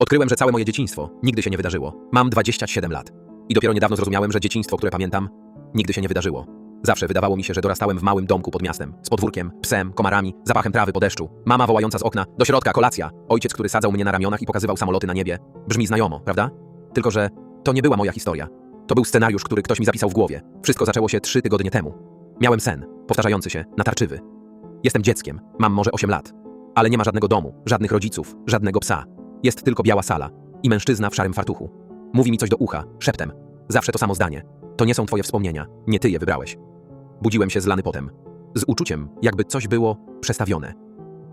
Odkryłem, że całe moje dzieciństwo nigdy się nie wydarzyło. Mam 27 lat. I dopiero niedawno zrozumiałem, że dzieciństwo, które pamiętam, nigdy się nie wydarzyło. Zawsze wydawało mi się, że dorastałem w małym domku pod miastem, z podwórkiem, psem, komarami, zapachem trawy po deszczu, mama wołająca z okna, do środka, kolacja, ojciec, który sadzał mnie na ramionach i pokazywał samoloty na niebie. Brzmi znajomo, prawda? Tylko, że to nie była moja historia. To był scenariusz, który ktoś mi zapisał w głowie. Wszystko zaczęło się trzy tygodnie temu. Miałem sen, powtarzający się, natarczywy. Jestem dzieckiem, mam może 8 lat. Ale nie ma żadnego domu, żadnych rodziców, żadnego psa. Jest tylko biała sala i mężczyzna w szarym fartuchu. Mówi mi coś do ucha, szeptem. Zawsze to samo zdanie. To nie są twoje wspomnienia, nie ty je wybrałeś. Budziłem się zlany potem. Z uczuciem, jakby coś było przestawione.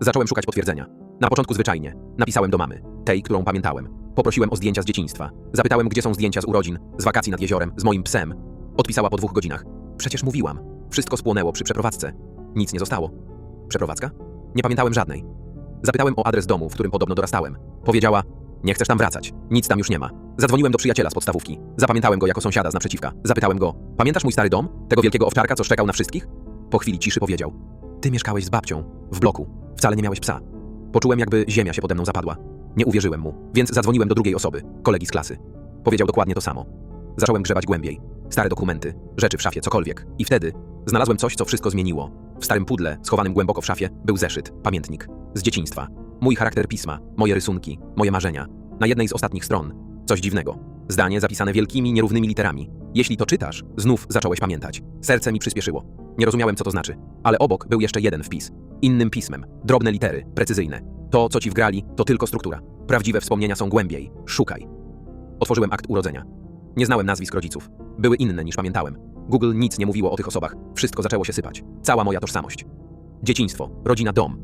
Zacząłem szukać potwierdzenia. Na początku zwyczajnie. Napisałem do mamy, tej, którą pamiętałem. Poprosiłem o zdjęcia z dzieciństwa. Zapytałem, gdzie są zdjęcia z urodzin, z wakacji nad jeziorem, z moim psem. Odpisała po dwóch godzinach. Przecież mówiłam. Wszystko spłonęło przy przeprowadzce. Nic nie zostało. Przeprowadzka? Nie pamiętałem żadnej. Zapytałem o adres domu, w którym podobno dorastałem. Powiedziała, nie chcesz tam wracać, nic tam już nie ma. Zadzwoniłem do przyjaciela z podstawówki. Zapamiętałem go jako sąsiada z naprzeciwka. Zapytałem go, pamiętasz mój stary dom? Tego wielkiego owczarka, co szczekał na wszystkich? Po chwili ciszy powiedział, ty mieszkałeś z babcią, w bloku, wcale nie miałeś psa. Poczułem, jakby ziemia się pode mną zapadła. Nie uwierzyłem mu, więc zadzwoniłem do drugiej osoby, kolegi z klasy. Powiedział dokładnie to samo. Zacząłem grzebać głębiej. Stare dokumenty, rzeczy w szafie, cokolwiek. I wtedy znalazłem coś, co wszystko zmieniło. W starym pudle, schowanym głęboko w szafie, był zeszyt, pamiętnik. Z dzieciństwa. Mój charakter pisma, moje rysunki, moje marzenia. Na jednej z ostatnich stron. Coś dziwnego. Zdanie zapisane wielkimi, nierównymi literami. Jeśli to czytasz, znów zacząłeś pamiętać. Serce mi przyspieszyło. Nie rozumiałem, co to znaczy. Ale obok był jeszcze jeden wpis. Innym pismem. Drobne litery, precyzyjne. To, co ci wgrali, to tylko struktura. Prawdziwe wspomnienia są głębiej. Szukaj. Otworzyłem akt urodzenia. Nie znałem nazwisk rodziców. Były inne niż pamiętałem. Google nic nie mówiło o tych osobach. Wszystko zaczęło się sypać. Cała moja tożsamość. Dzieciństwo, rodzina, dom.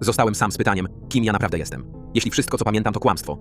Zostałem sam z pytaniem, kim ja naprawdę jestem. Jeśli wszystko, co pamiętam, to kłamstwo,